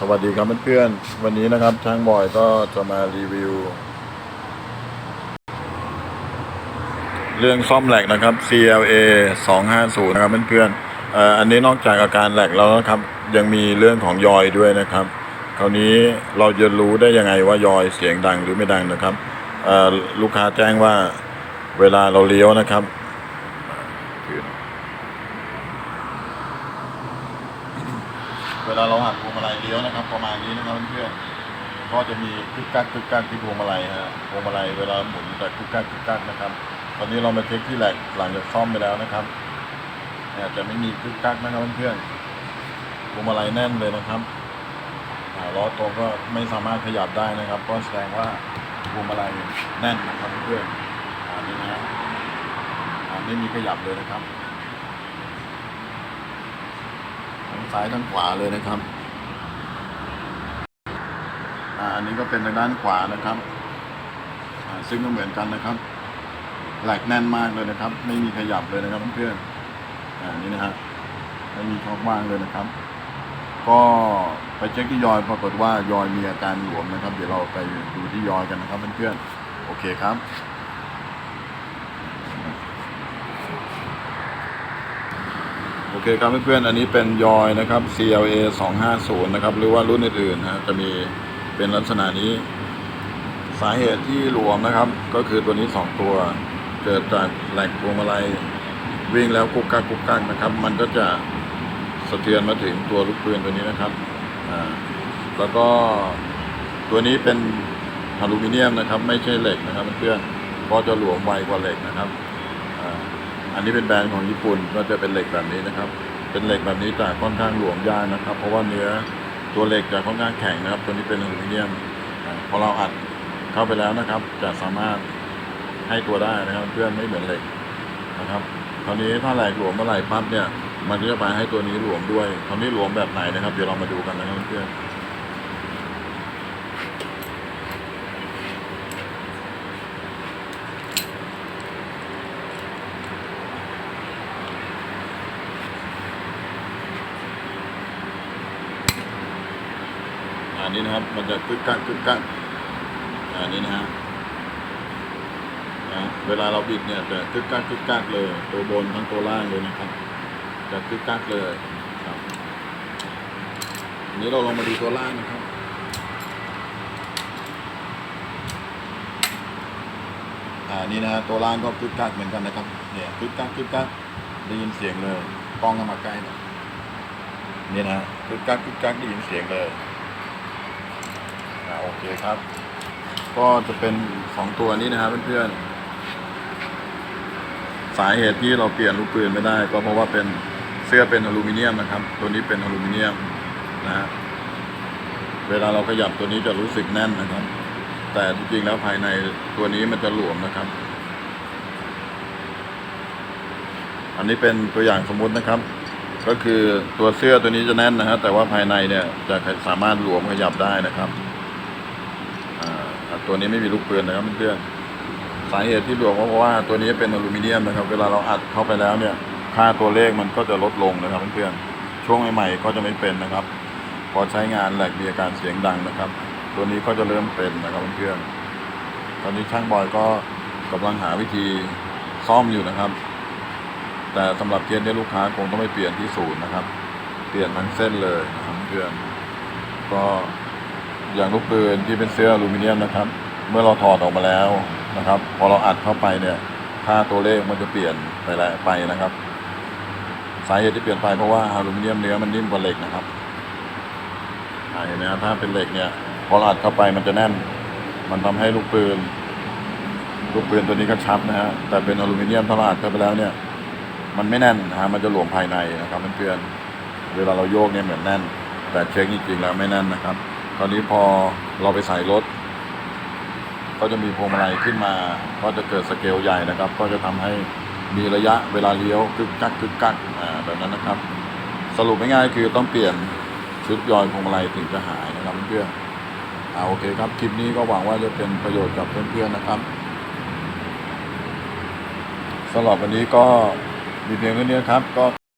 สวัสดีครับเพื่อนๆ วันนี้นะครับช่างบอยก็จะมารีวิว เรื่องซ่อมแหลกนะครับ CLA 250นะครับเพื่อนๆอ่ออันนี้นอกจากอาการแหลกแล้วนะครับ ยังมีเรื่องของยอยด้วยนะครับ คราวนี้เราจะรู้ได้ยังไงว่ายอยเสียงดังหรือไม่ดังนะครับลูกค้าแจ้งว่าเวลาเราเลี้ยวนะครับ เวลาเราหักพวงมาลัยเลี้ยวนะครับ ประมาณนี้นะครับเพื่อนก็จะมีกึกกักกึกกักที่พวงมาลัยฮะพวงมาลัยเวลาหมุนจะกึกกักกึกกักนะครับ ตอนนี้เรามาเช็คที่แหลกหลังจากซ่อมไปแล้วนะครับเนี่ยจะไม่มีกึกกักนะครับเพื่อนพวงมาลัยแน่นเลยนะครับล้อตัวก็ไม่สามารถขยับได้นะครับ ก็แสดงว่าพวงมาลัยแน่นนะครับเพื่อนอ่านี่นะอ่าไม่มีขยับเลยนะครับ ทั้ง ซ้ายทั้งขวาเลยนะครับอันนี้ก็เป็นทางด้านขวานะครับ ซึ่งก็เหมือนกันนะครับแหลกแน่นมากเลยนะครับ ไม่มีขยับเลยนะครับเพื่อนๆอ่านี่นะฮะไม่มีช่องว่างเลยนะครับ ก็ไปเช็คที่ยอยปรากฏว่ายอยมีอาการหลวมนะครับ เดี๋ยวเราไปดูที่ยอยกันนะครับเพื่อนๆโอเคครับ โอเคครับเพื่อนๆอันนี้เป็นยอยนะครับ CLA 250นะครับหรือว่ารุ่นอื่นๆนะจะมีเป็นลักษณะนี้สาเหตุที่หลวมนะครับ ก็คือตัวนี้ 2 ตัวเกิดจากแหลกพวงมาลัยวิ่งแล้วกุกกักกุกกักนะครับ มันก็จะสะเทือนมาถึงตัวลูกปืนตัวนี้นะครับอ่าแล้วก็ตัวนี้เป็นอลูมิเนียมนะครับ ไม่ใช่เหล็กนะครับเพื่อนๆก็จะหลวมไวกว่าเหล็กนะครับ อันนี้เป็นแบรนด์ของญี่ปุ่นก็จะเป็นเหล็กแบบนี้นะครับ เป็นเหล็กแบบนี้จะค่อนข้างหลวมยากนะครับ เพราะว่าเนื้อตัวเหล็กจะค่อนข้างแข็งนะครับ ตัวนี้เป็นอลูมิเนียมพอเราอัดเข้าไปแล้วนะครับ จะสามารถให้ตัวได้นะครับ เพื่อนไม่เหมือนเหล็กนะครับคราวนี้ถ้าแหลกหลวมเมื่อไหร่ปั๊บเนี่ย มันก็จะไปให้ตัวนี้หลวมด้วยคราวนี้หลวมแบบไหนนะครับ เดี๋ยวเรามาดูกันนะครับเพื่อนอั นนี้นะครับ มันจะกึกกักกึกกักอันนี้นะฮะนะเวลาเราบิดเนี่ยจะกึกกักกึกกักเลย ตัวบนทั้งตัวล่างเลยนะครับ จะกึกกักเลยครับอันนี้เราลองมาดูตัวล่างนะครับอ่านี่นะฮะตัวล่างก็กึกกักเหมือนกันนะครับ เนี่ยกึกกักกึกกักได้ยินเสียงเลยกล้องเข้ามาใกล้หน่อยนี่นะฮะกึกกักกึกกักได้ยินเสียงเลย อ่าโอเคครับ ก็จะเป็นสองตัวนี้นะครับเพื่อนๆ สาเหตุที่เราเปลี่ยนลูกปืนไม่ได้ ก็เพราะว่าเป็นเสื้อเป็นอลูมิเนียมนะครับ ตัวนี้เป็นอลูมิเนียมนะฮะเวลาเราขยับตัวนี้จะรู้สึกแน่นนะครับ แต่จริงๆแล้วภายในตัวนี้มันจะหลวมนะครับ อันนี้เป็นตัวอย่างสมมุตินะครับ ก็คือตัวเสื้อตัวนี้จะแน่นนะฮะแต่ว่าภายในเนี่ยจะสามารถหลวมขยับได้นะครับ ตัวนี้ไม่มีลูกปืนนะครับเพื่อนๆสาเหตุที่หลวมก็เพราะว่าตัวนี้เป็นอลูมิเนียมนะครับ เวลาเราอัดเข้าไปแล้วเนี่ย ค่าตัวเลขมันก็จะลดลงนะครับเพื่อนๆช่วงใหม่ๆก็จะไม่เป็นนะครับ พอใช้งานแหลกมีอาการเสียงดังนะครับ ตัวนี้ก็จะเริ่มเป็นนะครับเพื่อนๆตอนนี้ช่างบอยก็กำลังหาวิธีซ่อมอยู่นะครับ แต่สำหรับเคสนี้ลูกค้าคงต้องไปเปลี่ยนที่ศูนย์นะครับ เปลี่ยนทั้งเส้นเลยนะครับเพื่อนก็ อย่างลูกปืนที่เป็นเสื้ออลูมิเนียมนะครับ เมื่อเราถอดออกมาแล้วนะครับ พอเราอัดเข้าไปเนี่ยค่าตัวเลขมันจะเปลี่ยนไปแล้วไปนะครับสาเหตุที่เปลี่ยนไปเพราะว่าอลูมิเนียมเนื้อมันนิ่มกว่าเหล็กนะครับเห็นไหมครับถ้าเป็นเหล็กเนี่ย พอเราอัดเข้าไปมันจะแน่น มันทำให้ลูกปืน ลูกปืนตัวนี้ก็ชับนะฮะแต่เป็นอลูมิเนียมถ้าเราอัดเข้าไปแล้วเนี่ย มันไม่แน่นนะฮะมันจะหลวมภายในนะครับเพื่อนๆเวลาเราโยกเนี่ยเหมือนแน่น แต่เช็คจริงๆแล้วไม่แน่นนะครับ คราวนี้พอเราไปใส่รถ ก็จะมีพวงมาลัยขึ้นมา ก็จะเกิดสเกลใหญ่นะครับ ก็จะทำให้มีระยะเวลาเลี้ยวกึกกักกึกกักแบบนั้นนะครับ สรุปง่ายๆคือต้องเปลี่ยนชุดยอยพวงมาลัยถึงจะหายนะครับเพื่อนๆอ่าโอเคครับคลิปนี้ก็หวังว่าจะเป็นประโยชน์กับเพื่อนๆนะครับสำหรับวันนี้ก็มีเพียงเท่านี้ครับก็